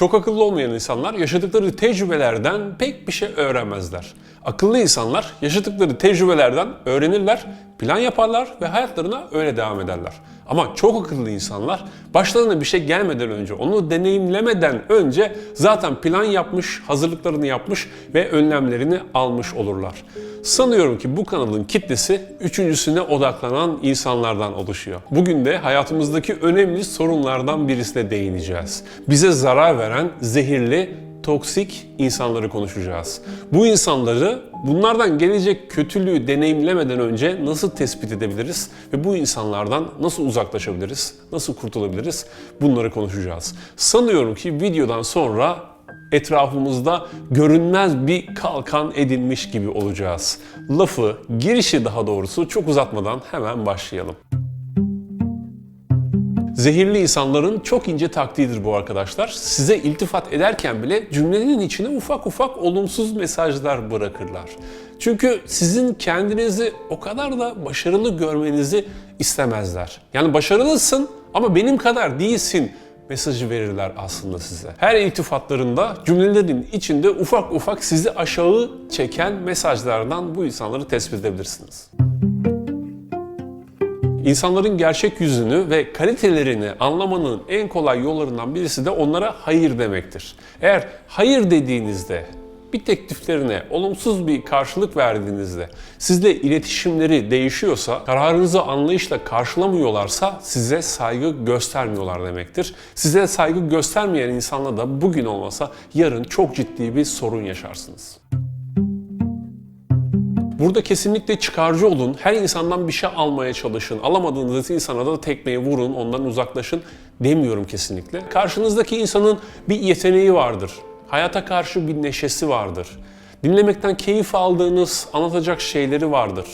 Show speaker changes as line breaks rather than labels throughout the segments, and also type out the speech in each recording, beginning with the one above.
Çok akıllı olmayan insanlar yaşadıkları tecrübelerden pek bir şey öğrenmezler. Akıllı insanlar yaşadıkları tecrübelerden öğrenirler, plan yaparlar ve hayatlarına öyle devam ederler. Ama çok akıllı insanlar başlarına bir şey gelmeden önce, onu deneyimlemeden önce zaten plan yapmış, hazırlıklarını yapmış ve önlemlerini almış olurlar. Sanıyorum ki bu kanalın kitlesi üçüncüsüne odaklanan insanlardan oluşuyor. Bugün de hayatımızdaki önemli sorunlardan birisine değineceğiz. Bize zarar veren zehirli toksik insanları konuşacağız. Bu insanları bunlardan gelecek kötülüğü deneyimlemeden önce nasıl tespit edebiliriz ve bu insanlardan nasıl uzaklaşabiliriz, nasıl kurtulabiliriz bunları konuşacağız. Sanıyorum ki videodan sonra etrafımızda görünmez bir kalkan edinmiş gibi olacağız. Lafı, girişi daha doğrusu çok uzatmadan hemen başlayalım. Zehirli insanların çok ince taktiğidir bu arkadaşlar. Size iltifat ederken bile cümlenin içine ufak ufak olumsuz mesajlar bırakırlar. Çünkü sizin kendinizi o kadar da başarılı görmenizi istemezler. Yani başarılısın ama benim kadar değilsin mesajı verirler aslında size. Her iltifatlarında cümlelerin içinde ufak ufak sizi aşağı çeken mesajlardan bu insanları tespit edebilirsiniz. İnsanların gerçek yüzünü ve kalitelerini anlamanın en kolay yollarından birisi de onlara hayır demektir. Eğer hayır dediğinizde bir tekliflerine olumsuz bir karşılık verdiğinizde sizle iletişimleri değişiyorsa, kararınızı anlayışla karşılamıyorlarsa size saygı göstermiyorlar demektir. Size saygı göstermeyen insanla da bugün olmasa yarın çok ciddi bir sorun yaşarsınız. Burada kesinlikle çıkarcı olun. Her insandan bir şey almaya çalışın. Alamadığınız insana da tekmeyi vurun, ondan uzaklaşın demiyorum kesinlikle. Karşınızdaki insanın bir yeteneği vardır. Hayata karşı bir neşesi vardır. Dinlemekten keyif aldığınız anlatacak şeyleri vardır.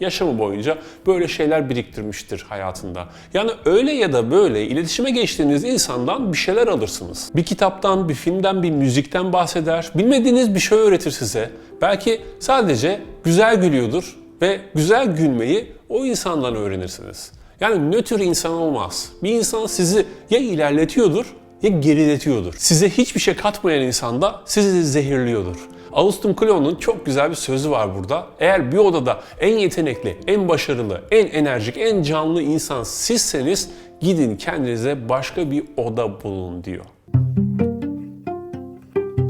Yaşamı boyunca böyle şeyler biriktirmiştir hayatında. Yani öyle ya da böyle iletişime geçtiğiniz insandan bir şeyler alırsınız. Bir kitaptan, bir filmden, bir müzikten bahseder. Bilmediğiniz bir şey öğretir size. Belki sadece güzel gülüyordur ve güzel gülmeyi o insandan öğrenirsiniz. Yani nötr insan olmaz. Bir insan sizi ya ilerletiyordur ya geriletiyordur. Size hiçbir şey katmayan insan da sizi zehirliyordur. Austin Kleon'un çok güzel bir sözü var burada. Eğer bir odada en yetenekli, en başarılı, en enerjik, en canlı insan sizseniz gidin kendinize başka bir oda bulun diyor.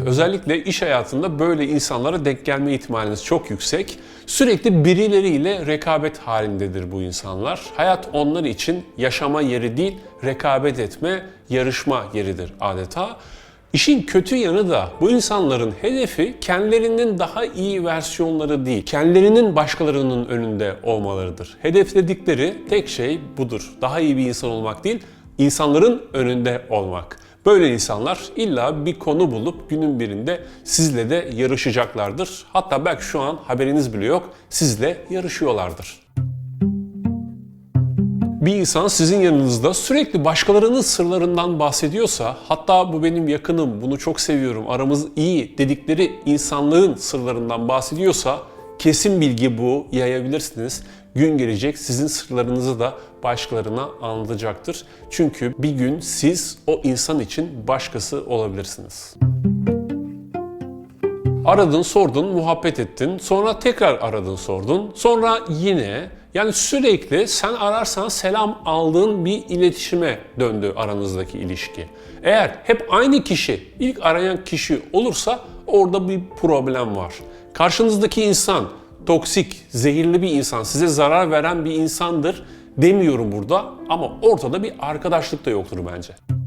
Özellikle iş hayatında böyle insanlara denk gelme ihtimaliniz çok yüksek. Sürekli birileriyle rekabet halindedir bu insanlar. Hayat onlar için yaşama yeri değil, rekabet etme, yarışma yeridir adeta. İşin kötü yanı da bu insanların hedefi kendilerinin daha iyi versiyonları değil, kendilerinin başkalarının önünde olmalarıdır. Hedefledikleri tek şey budur. Daha iyi bir insan olmak değil, insanların önünde olmak. Böyle insanlar illa bir konu bulup günün birinde sizle de yarışacaklardır. Hatta belki şu an haberiniz bile yok, sizle yarışıyorlardır. Bir insan sizin yanınızda sürekli başkalarının sırlarından bahsediyorsa, hatta bu benim yakınım, bunu çok seviyorum, aramız iyi dedikleri insanlığın sırlarından bahsediyorsa, kesin bilgi bu, yayabilirsiniz. Gün gelecek sizin sırlarınızı da başkalarına anlatacaktır. Çünkü bir gün siz o insan için başkası olabilirsiniz. Aradın, sordun, muhabbet ettin. Sonra tekrar aradın, sordun. Sonra yine yani sürekli sen ararsan selam aldığın bir iletişime döndü aranızdaki ilişki. Eğer hep aynı kişi, ilk arayan kişi olursa orada bir problem var. Karşınızdaki insan toksik, zehirli bir insan, size zarar veren bir insandır demiyorum burada ama ortada bir arkadaşlık da yoktur bence.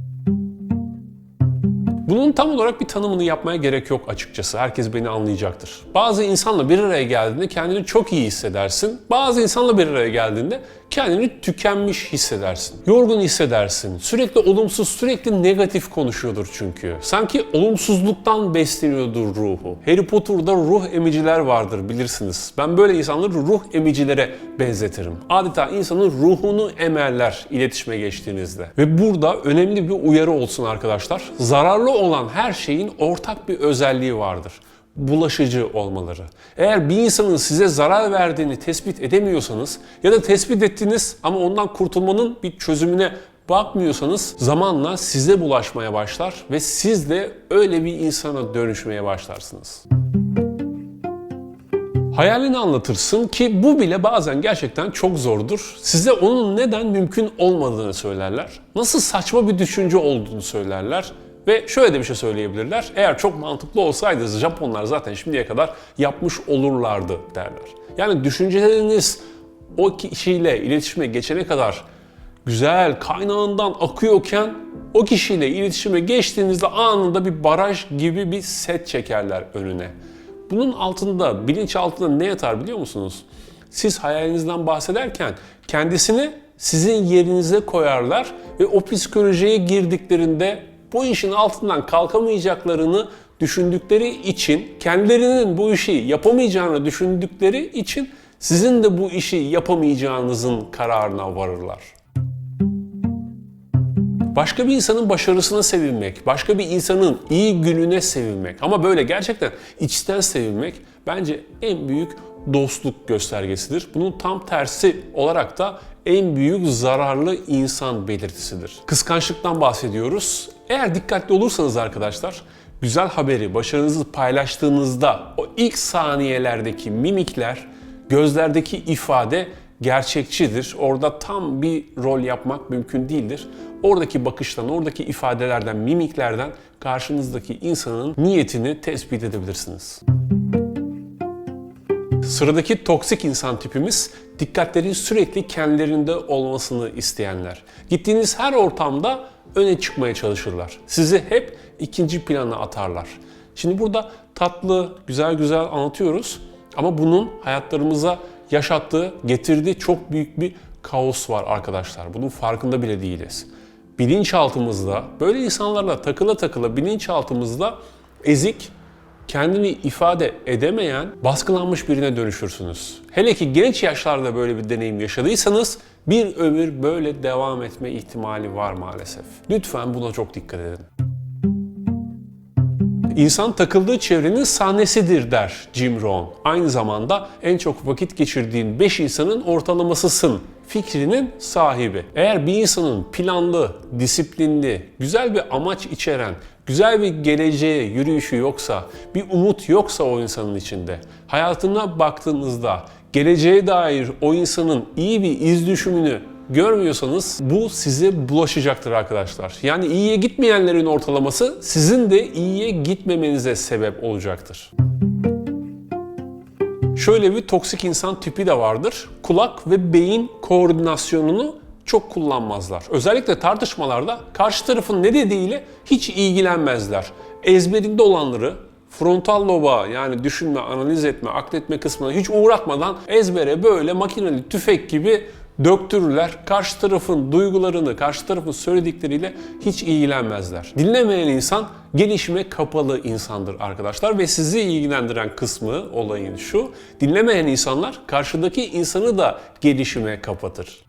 Bunun tam olarak bir tanımını yapmaya gerek yok açıkçası. Herkes beni anlayacaktır. Bazı insanla bir araya geldiğinde kendini çok iyi hissedersin. Bazı insanla bir araya geldiğinde kendini tükenmiş hissedersin. Yorgun hissedersin. Sürekli olumsuz, sürekli negatif konuşuyordur çünkü. Sanki olumsuzluktan besleniyordur ruhu. Harry Potter'da ruh emiciler vardır bilirsiniz. Ben böyle insanları ruh emicilere benzetirim. Adeta insanın ruhunu emerler iletişime geçtiğinizde. Ve burada önemli bir uyarı olsun arkadaşlar. Zararlı olan her şeyin ortak bir özelliği vardır bulaşıcı olmaları. Eğer bir insanın size zarar verdiğini tespit edemiyorsanız ya da tespit ettiniz ama ondan kurtulmanın bir çözümüne bakmıyorsanız zamanla size bulaşmaya başlar ve siz de öyle bir insana dönüşmeye başlarsınız. Hayalini anlatırsın ki bu bile bazen gerçekten çok zordur. Size onun neden mümkün olmadığını söylerler. Nasıl saçma bir düşünce olduğunu söylerler. Ve şöyle de bir şey söyleyebilirler. Eğer çok mantıklı olsaydı Japonlar zaten şimdiye kadar yapmış olurlardı derler. Yani düşünceleriniz o kişiyle iletişime geçene kadar güzel kaynağından akıyorken o kişiyle iletişime geçtiğinizde anında bir baraj gibi bir set çekerler önüne. Bunun altında, bilinç altında ne yatar biliyor musunuz? Siz hayalinizden bahsederken kendisini sizin yerinize koyarlar ve o psikolojiye girdiklerinde bu işin altından kalkamayacaklarını düşündükleri için, kendilerinin bu işi yapamayacağını düşündükleri için sizin de bu işi yapamayacağınızın kararına varırlar. Başka bir insanın başarısına sevinmek, başka bir insanın iyi gününe sevinmek ama böyle gerçekten içten sevinmek bence en büyük dostluk göstergesidir. Bunun tam tersi olarak da en büyük zararlı insan belirtisidir. Kıskançlıktan bahsediyoruz. Eğer dikkatli olursanız arkadaşlar, güzel haberi, başarınızı paylaştığınızda o ilk saniyelerdeki mimikler, gözlerdeki ifade gerçekçidir. Orada tam bir rol yapmak mümkün değildir. Oradaki bakıştan, oradaki ifadelerden, mimiklerden karşınızdaki insanın niyetini tespit edebilirsiniz. Sıradaki toksik insan tipimiz dikkatlerin sürekli kendilerinde olmasını isteyenler. Gittiğiniz her ortamda öne çıkmaya çalışırlar. Sizi hep ikinci plana atarlar. Şimdi burada tatlı, güzel güzel anlatıyoruz ama bunun hayatlarımıza yaşattığı, getirdiği çok büyük bir kaos var arkadaşlar. Bunun farkında bile değiliz. Bilinçaltımızda böyle insanlarla takıla takıla bilinçaltımızda ezik, kendini ifade edemeyen, baskılanmış birine dönüşürsünüz. Hele ki genç yaşlarda böyle bir deneyim yaşadıysanız bir ömür böyle devam etme ihtimali var maalesef. Lütfen buna çok dikkat edin. İnsan takıldığı çevrenin sahnesidir der Jim Rohn. Aynı zamanda en çok vakit geçirdiğin 5 insanın ortalamasısın fikrinin sahibi. Eğer bir insanın planlı, disiplinli, güzel bir amaç içeren, güzel bir geleceğe yürüyüşü yoksa, bir umut yoksa o insanın içinde, hayatına baktığınızda geleceğe dair o insanın iyi bir iz düşümünü görmüyorsanız bu size bulaşacaktır arkadaşlar. Yani iyiye gitmeyenlerin ortalaması sizin de iyiye gitmemenize sebep olacaktır. Şöyle bir toksik insan tipi de vardır. Kulak ve beyin koordinasyonunu çok kullanmazlar. Özellikle tartışmalarda karşı tarafın ne dediğiyle hiç ilgilenmezler. Ezberinde olanları frontal loba yani düşünme, analiz etme, akletme kısmına hiç uğratmadan ezbere böyle makineli tüfek gibi döktürürler. Karşı tarafın duygularını, karşı tarafın söyledikleriyle hiç ilgilenmezler. Dinlemeyen insan gelişime kapalı insandır arkadaşlar ve sizi ilgilendiren kısmı olayın şu. Dinlemeyen insanlar karşıdaki insanı da gelişime kapatır.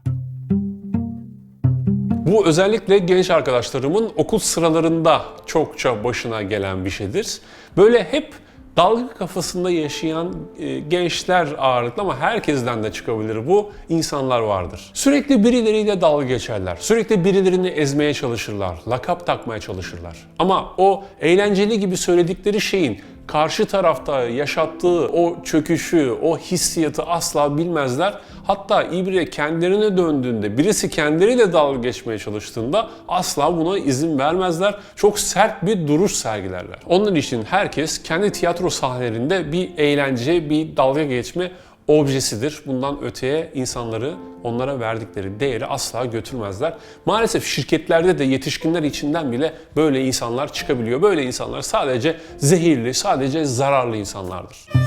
Bu özellikle genç arkadaşlarımın okul sıralarında çokça başına gelen bir şeydir. Böyle hep dalga kafasında yaşayan e, gençler ağırlıklı ama herkesten de çıkabilir bu insanlar vardır. Sürekli birileriyle dalga geçerler. Sürekli birilerini ezmeye çalışırlar. Lakap takmaya çalışırlar. Ama o eğlenceli gibi söyledikleri şeyin karşı tarafta yaşattığı o çöküşü, o hissiyatı asla bilmezler. Hatta ibre kendilerine döndüğünde, birisi kendileriyle dalga geçmeye çalıştığında asla buna izin vermezler. Çok sert bir duruş sergilerler. Onun için herkes kendi tiyatro sahnelerinde bir eğlence, bir dalga geçme objesidir. Bundan öteye insanları onlara verdikleri değeri asla götürmezler. Maalesef şirketlerde de yetişkinler içinden bile böyle insanlar çıkabiliyor. Böyle insanlar sadece zehirli, sadece zararlı insanlardır.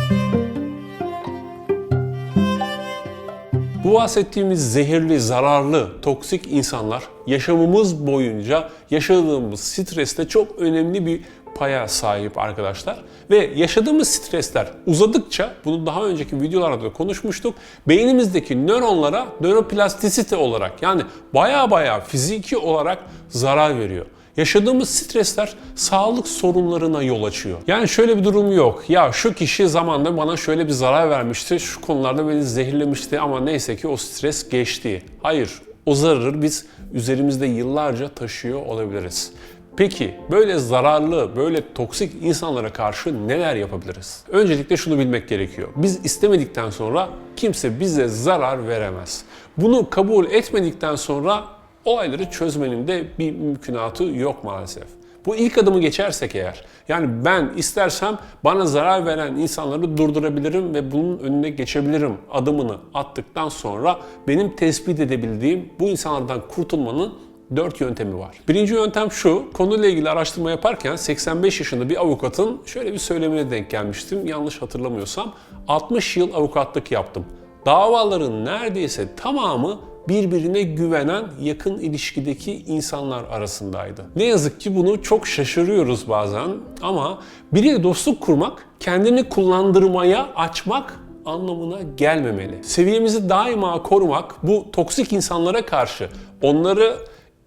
Bu bahsettiğimiz zehirli, zararlı, toksik insanlar yaşamımız boyunca yaşadığımız streste çok önemli bir paya sahip arkadaşlar. Ve yaşadığımız stresler uzadıkça, bunu daha önceki videolarda da konuşmuştuk, beynimizdeki nöronlara nöroplastisite olarak yani baya baya fiziki olarak zarar veriyor. Yaşadığımız stresler sağlık sorunlarına yol açıyor. Yani şöyle bir durum yok. Ya şu kişi zamanda bana şöyle bir zarar vermişti, şu konularda beni zehirlemişti ama neyse ki o stres geçti. Hayır, o zararı biz üzerimizde yıllarca taşıyor olabiliriz. Peki böyle zararlı, böyle toksik insanlara karşı neler yapabiliriz? Öncelikle şunu bilmek gerekiyor. Biz istemedikten sonra kimse bize zarar veremez. Bunu kabul etmedikten sonra olayları çözmenin de bir mümkünatı yok maalesef. Bu ilk adımı geçersek eğer, yani ben istersem bana zarar veren insanları durdurabilirim ve bunun önüne geçebilirim adımını attıktan sonra benim tespit edebildiğim bu insanlardan kurtulmanın dört yöntemi var. Birinci yöntem şu, konuyla ilgili araştırma yaparken 85 yaşında bir avukatın şöyle bir söylemine denk gelmiştim. Yanlış hatırlamıyorsam 60 yıl avukatlık yaptım. Davaların neredeyse tamamı birbirine güvenen yakın ilişkideki insanlar arasındaydı. Ne yazık ki bunu çok şaşırıyoruz bazen ama biriyle dostluk kurmak kendini kullandırmaya açmak anlamına gelmemeli. Seviyemizi daima korumak bu toksik insanlara karşı onları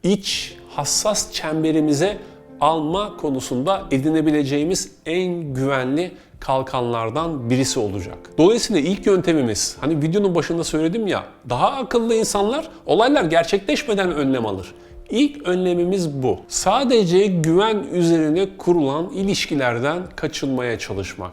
iç hassas çemberimize alma konusunda edinebileceğimiz en güvenli kalkanlardan birisi olacak. Dolayısıyla ilk yöntemimiz, hani videonun başında söyledim ya, daha akıllı insanlar olaylar gerçekleşmeden önlem alır. İlk önlemimiz bu. Sadece güven üzerine kurulan ilişkilerden kaçınmaya çalışmak.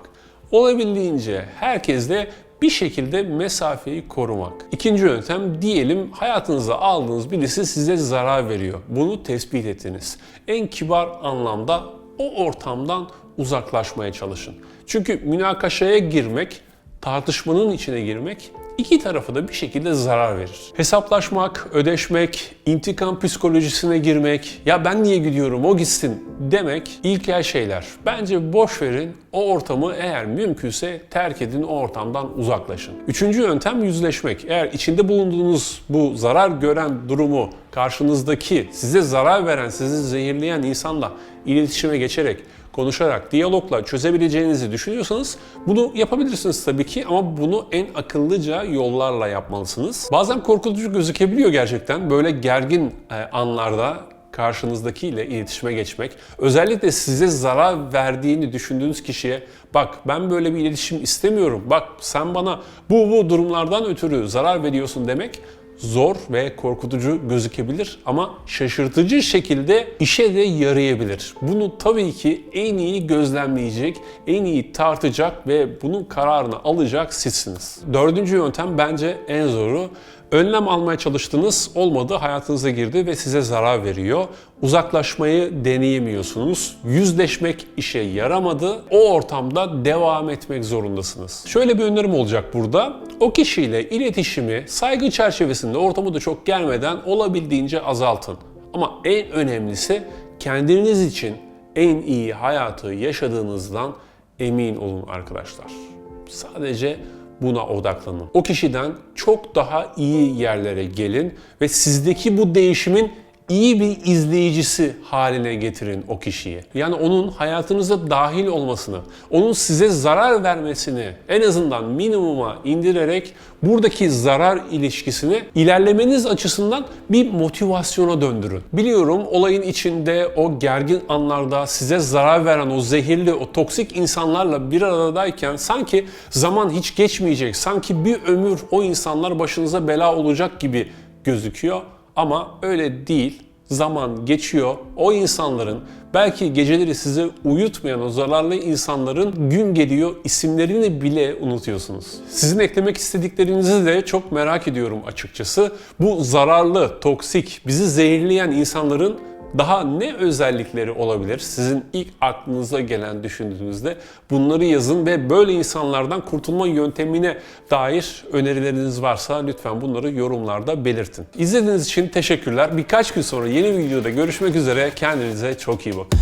Olabildiğince herkesle bir şekilde mesafeyi korumak. İkinci yöntem diyelim hayatınıza aldığınız birisi size zarar veriyor. Bunu tespit ettiniz. En kibar anlamda o ortamdan uzaklaşmaya çalışın. Çünkü münakaşaya girmek, tartışmanın içine girmek iki tarafa da bir şekilde zarar verir. Hesaplaşmak, ödeşmek, intikam psikolojisine girmek, ya ben niye gidiyorum o gitsin demek ilkel şeyler. Bence boş verin o ortamı eğer mümkünse terk edin o ortamdan uzaklaşın. Üçüncü yöntem yüzleşmek. Eğer içinde bulunduğunuz bu zarar gören durumu karşınızdaki size zarar veren, sizi zehirleyen insanla iletişime geçerek konuşarak, diyalogla çözebileceğinizi düşünüyorsanız bunu yapabilirsiniz tabii ki ama bunu en akıllıca yollarla yapmalısınız. Bazen korkutucu gözükebiliyor gerçekten. Böyle gergin e, anlarda karşınızdakiyle iletişime geçmek, özellikle size zarar verdiğini düşündüğünüz kişiye bak ben böyle bir iletişim istemiyorum, bak sen bana bu bu durumlardan ötürü zarar veriyorsun demek zor ve korkutucu gözükebilir ama şaşırtıcı şekilde işe de yarayabilir. Bunu tabii ki en iyi gözlemleyecek, en iyi tartacak ve bunun kararını alacak sizsiniz. Dördüncü yöntem bence en zoru. Önlem almaya çalıştınız, olmadı, hayatınıza girdi ve size zarar veriyor. Uzaklaşmayı deneyemiyorsunuz. Yüzleşmek işe yaramadı. O ortamda devam etmek zorundasınız. Şöyle bir önerim olacak burada. O kişiyle iletişimi saygı çerçevesinde ortamı da çok gelmeden olabildiğince azaltın. Ama en önemlisi kendiniz için en iyi hayatı yaşadığınızdan emin olun arkadaşlar. Sadece buna odaklanın. O kişiden çok daha iyi yerlere gelin ve sizdeki bu değişimin iyi bir izleyicisi haline getirin o kişiyi. Yani onun hayatınıza dahil olmasını, onun size zarar vermesini en azından minimuma indirerek buradaki zarar ilişkisini ilerlemeniz açısından bir motivasyona döndürün. Biliyorum olayın içinde o gergin anlarda size zarar veren o zehirli, o toksik insanlarla bir aradayken sanki zaman hiç geçmeyecek, sanki bir ömür o insanlar başınıza bela olacak gibi gözüküyor. Ama öyle değil. Zaman geçiyor. O insanların belki geceleri sizi uyutmayan o zararlı insanların gün geliyor isimlerini bile unutuyorsunuz. Sizin eklemek istediklerinizi de çok merak ediyorum açıkçası. Bu zararlı, toksik, bizi zehirleyen insanların daha ne özellikleri olabilir? Sizin ilk aklınıza gelen düşündüğünüzde bunları yazın ve böyle insanlardan kurtulma yöntemine dair önerileriniz varsa lütfen bunları yorumlarda belirtin. İzlediğiniz için teşekkürler. Birkaç gün sonra yeni videoda görüşmek üzere. Kendinize çok iyi bakın.